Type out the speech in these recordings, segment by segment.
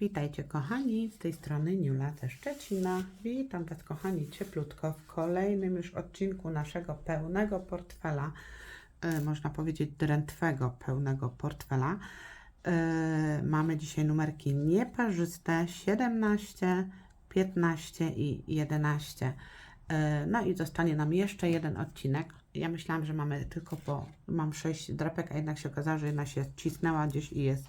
Witajcie kochani, z tej strony Niula ze Szczecina. Witam Was kochani cieplutko w kolejnym już odcinku naszego pełnego portfela, e, można powiedzieć drętwego pełnego portfela. E, mamy dzisiaj numerki nieparzyste 17, 15 i 11. E, no i zostanie nam jeszcze jeden odcinek. Ja myślałam, że mamy tylko po, mam 6 drapek, a jednak się okazało, że jedna się cisnęła gdzieś i jest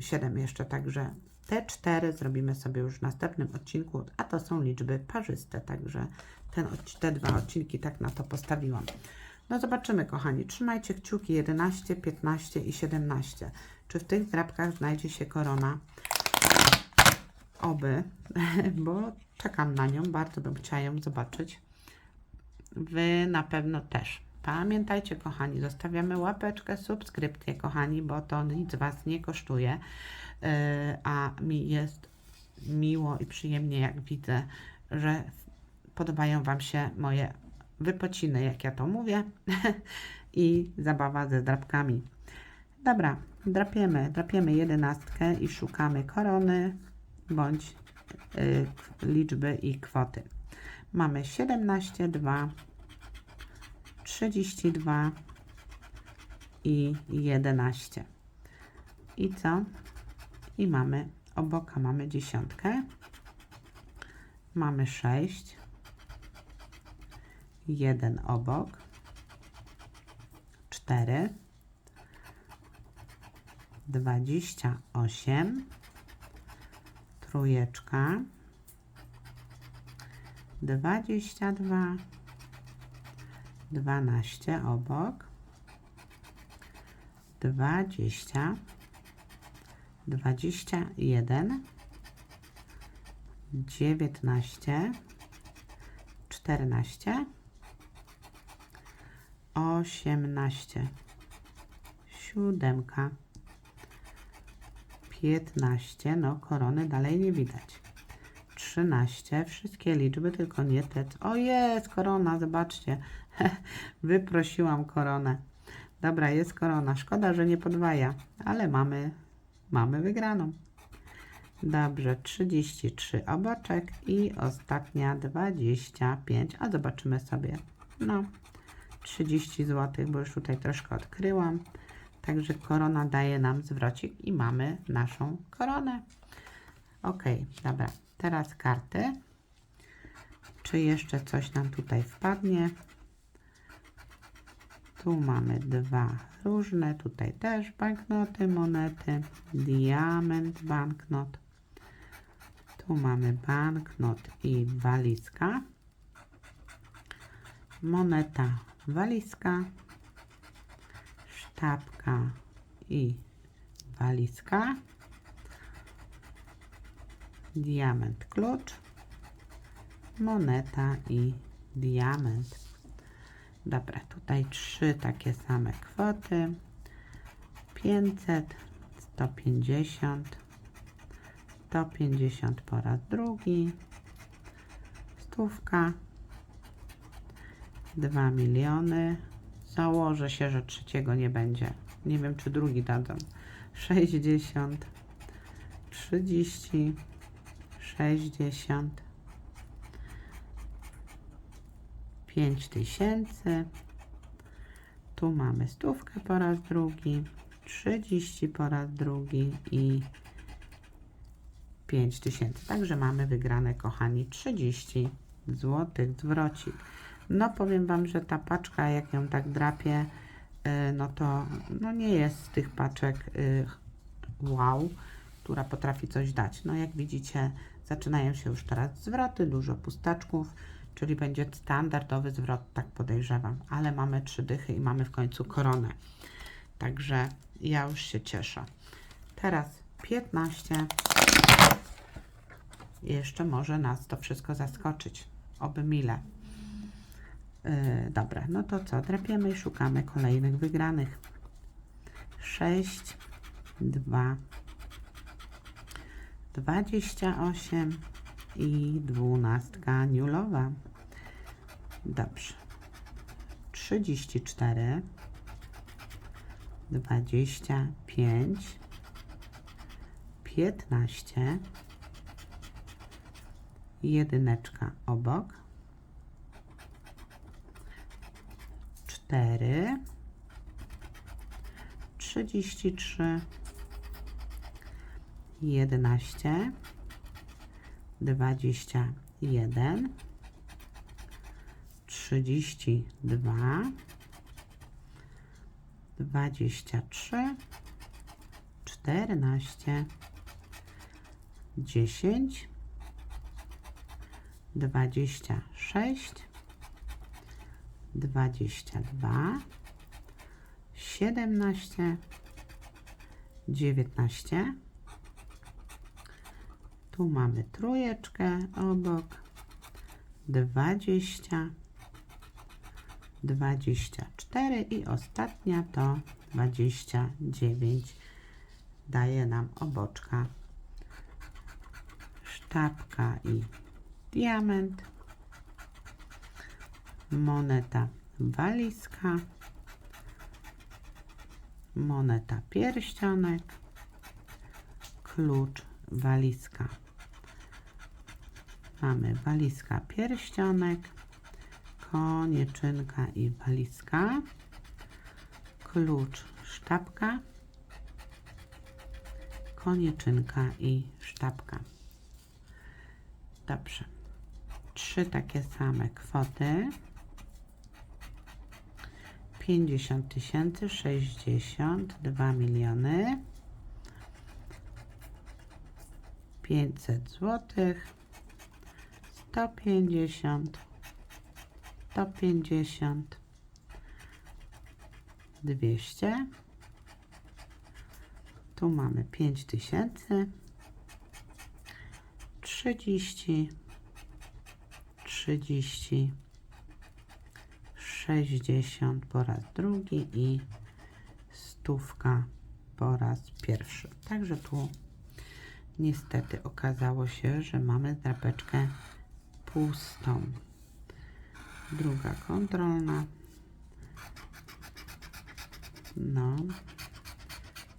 7 jeszcze, także te cztery zrobimy sobie już w następnym odcinku, a to są liczby parzyste, także ten, te dwa odcinki tak na to postawiłam. No zobaczymy, kochani. Trzymajcie kciuki 11, 15 i 17. Czy w tych drapkach znajdzie się korona? Oby, bo czekam na nią, bardzo bym chciała ją zobaczyć. Wy na pewno też. Pamiętajcie, kochani, zostawiamy łapeczkę, subskrypcję, kochani, bo to nic Was nie kosztuje, yy, a mi jest miło i przyjemnie, jak widzę, że podobają Wam się moje wypociny, jak ja to mówię, i zabawa ze drapkami. Dobra, drapiemy, drapiemy jedenastkę i szukamy korony bądź y, liczby i kwoty. Mamy 17, 2, 32 i 11. I co? I mamy oboka mamy dziesiątkę. Mamy 6. Jeden obok. 4. 28. Trójeczka. 22. 12 obok, 20, 21, 19, 14, 18, siódemka, 15, no korony dalej nie widać. 13, wszystkie liczby, tylko nie te. O jest, korona, zobaczcie. Wyprosiłam koronę. Dobra, jest korona. Szkoda, że nie podwaja, ale mamy, mamy wygraną. Dobrze, 33 oboczek i ostatnia 25. A zobaczymy sobie. No, 30 zł, bo już tutaj troszkę odkryłam. Także korona daje nam zwrocik i mamy naszą koronę. Ok, dobra. Teraz karty. Czy jeszcze coś nam tutaj wpadnie? Tu mamy dwa różne, tutaj też banknoty, monety, diament, banknot. Tu mamy banknot i walizka. Moneta, walizka. Sztabka i walizka. Diament, klucz. Moneta i diament. Dobra, tutaj trzy takie same kwoty. 500, 150, 150 po raz drugi, stówka, 2 miliony. Założę się, że trzeciego nie będzie. Nie wiem, czy drugi dadzą. 60, 30, 60, 5 tysięcy. Tu mamy stówkę po raz drugi, 30 po raz drugi i 5 tysięcy. Także mamy wygrane, kochani, 30 zł zwrocik. No powiem Wam, że ta paczka, jak ją tak drapię, y, no to no nie jest z tych paczek y, wow, która potrafi coś dać. No jak widzicie, zaczynają się już teraz zwroty, dużo pustaczków, czyli będzie standardowy zwrot, tak podejrzewam, ale mamy trzy dychy i mamy w końcu koronę. Także ja już się cieszę. Teraz 15. Jeszcze może nas to wszystko zaskoczyć. Oby mile. Yy, dobra, no to co? Drapiemy i szukamy kolejnych wygranych. 6, 2, 28 i 12 niulowa. Dobrze. 34, 25, 15, jedyneczka obok, 4, 33, 11, 21, 32, 23, 14, 10, 26, 22, 17, 19. Tu mamy trójeczkę obok, 20, 24 i ostatnia to 29. Daje nam oboczka, sztabka i diament, moneta walizka, moneta pierścionek, klucz walizka. Mamy walizka pierścionek, konieczynka i walizka, klucz sztabka, konieczynka i sztabka. Dobrze. Trzy takie same kwoty. 50 tysięcy, 60, 2 miliony, 500 złotych, 150, 150, 200. Tu mamy 5000, 30, 30, 60 po raz drugi i stówka po raz pierwszy. Także tu niestety okazało się, że mamy drapeczkę pustą. Druga kontrolna. No,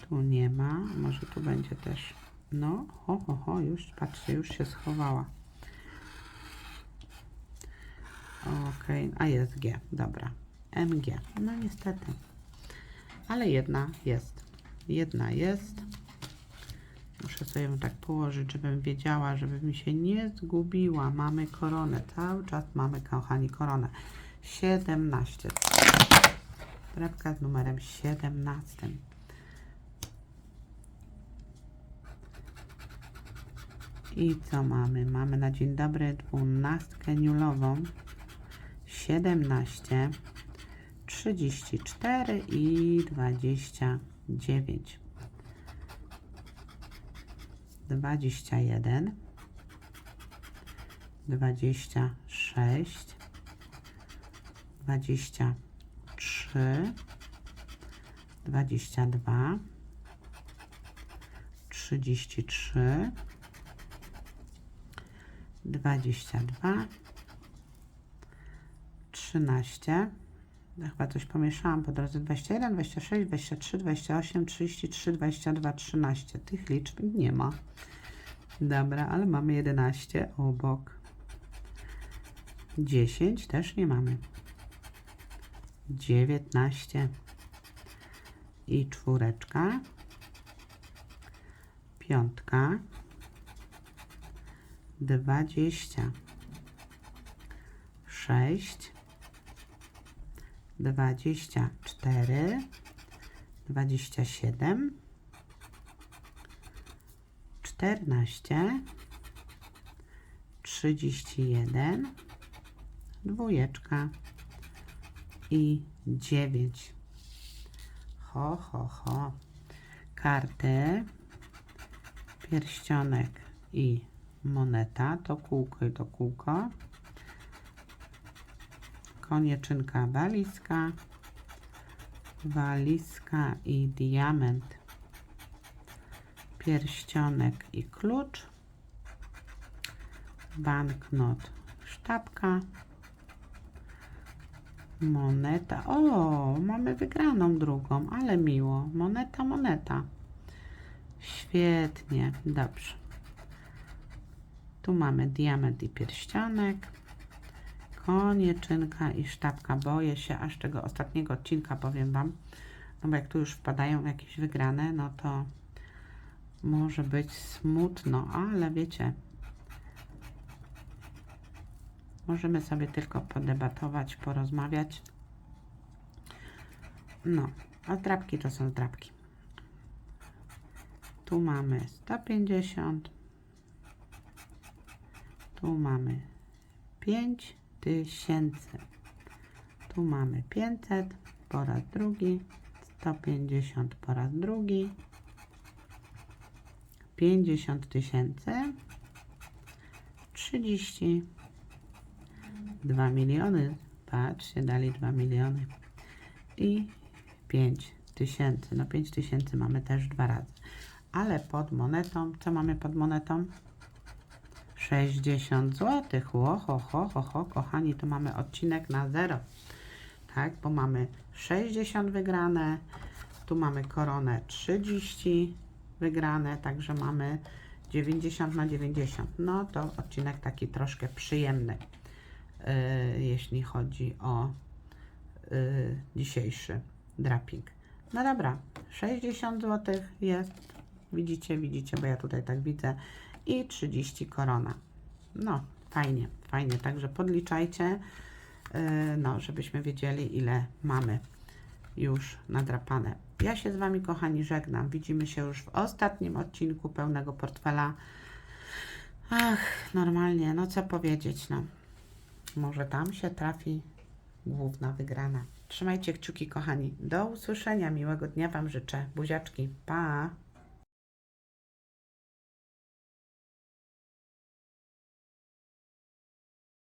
tu nie ma. Może tu będzie też. No, ho, ho, ho, już patrzcie, już się schowała. Ok, a jest G, dobra. MG, no niestety. Ale jedna jest. Jedna jest. Muszę sobie ją tak położyć, żebym wiedziała, żeby mi się nie zgubiła. Mamy koronę, cały czas mamy, kochani, koronę. 17. Drapka z numerem 17. I co mamy? Mamy na dzień dobry dwunastkę niulową. 17, 34 i 29. 21, 26, 23, 22, 33, 22, 13. Ja chyba coś pomieszałam po drodze. 21, 26, 23, 28, 33, 22, 13. Tych liczb nie ma. Dobra, ale mamy 11 obok. 10 też nie mamy. 19 i czwóreczka. Piątka. 20. 6 dwadzieścia cztery, dwadzieścia siedem, czternaście, trzydzieści jeden, dwójeczka i dziewięć. Ho, ho, ho. Karty, pierścionek i moneta, to kółko i to kółko konieczynka walizka, walizka i diament, pierścionek i klucz, banknot, sztabka, moneta. O, mamy wygraną drugą, ale miło. Moneta, moneta. Świetnie. Dobrze. Tu mamy diament i pierścionek. Konieczynka i sztabka. Boję się aż tego ostatniego odcinka, powiem Wam. No bo jak tu już wpadają jakieś wygrane, no to może być smutno, ale wiecie, możemy sobie tylko podebatować, porozmawiać. No, a drapki to są drapki. Tu mamy 150. Tu mamy 5000. Tu mamy 500 po raz drugi. 150 po raz drugi. 50 tysięcy. 30. 2 miliony. Patrzcie, dali 2 miliony. I 5 tysięcy. No 5 tysięcy mamy też dwa razy. Ale pod monetą, co mamy pod monetą? 60 zł. Ho, ho, ho, ho, ho, kochani, tu mamy odcinek na zero. Tak, bo mamy 60 wygrane, tu mamy koronę 30 wygrane, także mamy 90 na 90. No to odcinek taki troszkę przyjemny, yy, jeśli chodzi o yy, dzisiejszy draping. No dobra, 60 zł jest. Widzicie, widzicie, bo ja tutaj tak widzę. I 30 korona. No, fajnie, fajnie. Także podliczajcie, yy, no, żebyśmy wiedzieli, ile mamy już nadrapane. Ja się z Wami, kochani, żegnam. Widzimy się już w ostatnim odcinku pełnego portfela. Ach, normalnie, no co powiedzieć, no. Może tam się trafi główna wygrana. Trzymajcie kciuki, kochani. Do usłyszenia. Miłego dnia Wam życzę. Buziaczki. Pa!